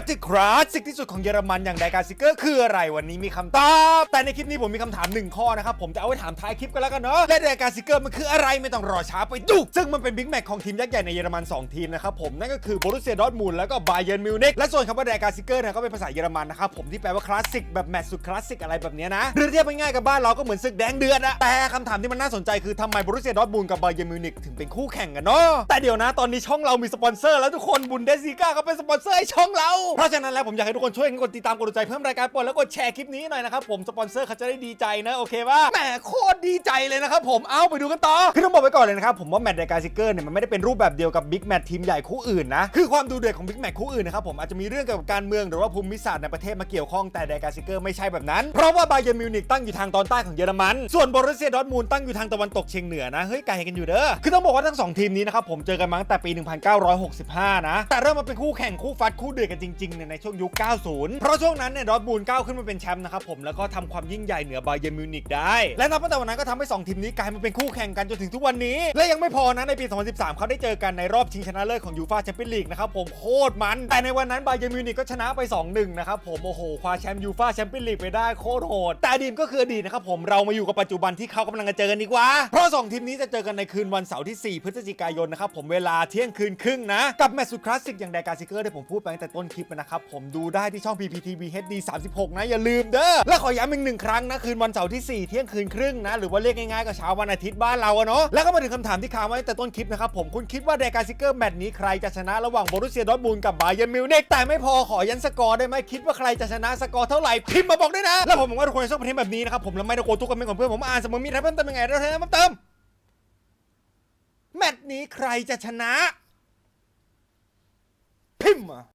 ตที่คลาสสิกที่สุดของเยอรมันอย่างไดการซิเกอร์คืออะไรวันนี้มีคำตอบ แต่ในคลิปนี้ผมมีคำถามหนึ่งข้อนะครับ ผมจะเอาไว้ถามท้ายคลิปกันแล้วกันเนาะและไดการซิเกอร์มันคืออะไรไม่ต้องรอช้าไปดู ซึ่งมันเป็นบิ๊กแมตช์ของทีมยักษ์ใหญ่ในเยอรมัน 2 ทีมนะครับผมนั่นก็คือบรุสเซียดอร์ทมูลแล้วก็บาเยิร์นมิวนิกและส่วนคำว่าไดการซิเกอร์เนี่ยก็เป็นภาษาเยอรมันนะครับผมที่แปลว่าคลาสสิกแบบแมตช์สุดคลาสสิกอะไรแบบเนี้ยนะหรือเทียบง่ายๆกับบ้านเราก็เหมือนศึกแดงเดือดอะแต่คำถามที่มันน่าสนใจคือทำไมบรุสเซียดอร์ทมูลกับบาเยิร์นมิวนิกถึงเป็นคู่แข่งกันเนาะแต่เดี๋ยวนะตอนนี้ช่องเรามีสปอนเซอร์แล้วทุกคนบุนเดสซิก้าก็เป็นสปอนเซอร์ให้ช่องเราเพราะฉะนั้นแล้วผมอยากให้ทุกคนช่วยกดติดตามกดดูใจเพิ่มรายการโปรดแล้วกดแชร์คลิปนี้หน่อยนะครับผมสปอนเซอร์เขาจะได้ดีใจนะโอเคป่ะแหมโคตรดีใจเลยนะครับผมเอาไปดูกันต่อคือต้องบอกไว้ก่อนเลยนะครับผมว่าแมตช์รายการซิกเกอร์เนี่ยมันไม่ได้เป็นรูปแบบเดียวกับบิ๊กแมตช์ทีมใหญ่คู่อื่นนะคือความดูเดือดของบิ๊กแมตช์คู่อื่นนะครับผมอาจจะมีเรื่องเกี่ยวกับการเมืองหรือว่าภูมิศาสตร์ในประเทศมาเกี่ยวข้องแต่รายการซิกเกอร์ไม่ใช่แบบนั้นเพราะว่าบาเยิร์นมิวนิกตั้งอยู่ทางตอนใต้ของเยอรมัน ส่วนบรูเซียดอร์ทมูลตั้งอยู่ทางตะวันตกเฉียงเหนือนะเฮ้ยไกลกันอยู่เด้อคือต้องบอกว่าทั้งสองทีมนี้นะครับผมเจอกันมาตั้งแต่ปี 1965 นะแต่เริ่มมาเป็นคู่แข่งคู่ฟัดคู่เดือดกันจริงๆเนี่ยในช่วงยุค 90 เพราะช่วงนั้นเนี่ยดอทมูลก้าวขึ้นมาเป็นแชมป์นะครับผมแล้วก็ทำความยิ่งใหญ่เหนือบาเยิร์นมิวนิกได้ และนับตั้งแต่วันนั้นก็ทำให้สองทีมนี้กลายมาเป็นคู่แข่งกันจนถึงทุกวันนี้ และยังไม่พอนะในปี 2013 เขาได้เจอกันในรอบชิงชนะเลิศของยูฟ่าแชมเปี้ยนลีกนะครับผมโคตรมัน แต่ในวันนั้นบาเยิร์นมิวนิกก็ชนะไป 2-1 นะครับผมโอ้โหคว้าแชมป์ยูฟ่าแชมเปี้ยนลีกไปได้โคตรโหดแต่อดีตก็คืออดีตนะครับผมเรามาอยู่กับปัจจุบันที่เขากำลังจะเจอกันดีกว่า เพราะสองทีมนี้จะเจอกันในคืนวันเสาร์ที่ 4 พฤศจิกายนนะครับผมเวลาเที่ยงคืนครึ่งนะกับแมตช์สุดคลาสสิกอย่างไดการซิเกอร์ที่ผมพูดไปตั้งแต่ต้นคลิปนะครับ ผมดูได้ที่ช่อง PPTV HD 36 นะ อย่าลืมเด้อ และขอย้ำอีกหนึ่งครั้งนะ คืนวันเสาร์ที่ 4 เที่ยงคืนครึ่งนะ หรือว่าเรียกง่ายๆก็เช้าวันอาทิตย์บ้านเราอะเนาะแล้วก็มาถึงคำถามที่ค้างไว้แต่ต้นคลิปนะครับผมคุณคิดว่าไดการซิเกอร์แมตช์นี้ใครจะชนะระหว่างโบรุสเซียดอทมูลกับบาเยนมิวนิกแต่ไม่พอขอยันสกอร์ได้ไหมคิดว่าใครจะชนะสกอร์เท่าไหร่พิมพ์มาบอกด้วยนะแล้วผมหวังว่าทุกคนจะชอบคอนเทนต์แบบนี้นะครับผมแล้วไม่ต้องโกรธทุกคนเป็นของเพื่อนผมอ่านเสมอมีอะไรเพิ่มเติมยังไงเราเพิ่มเติมแมตช์นี้ใครจะชนะ พิมพ์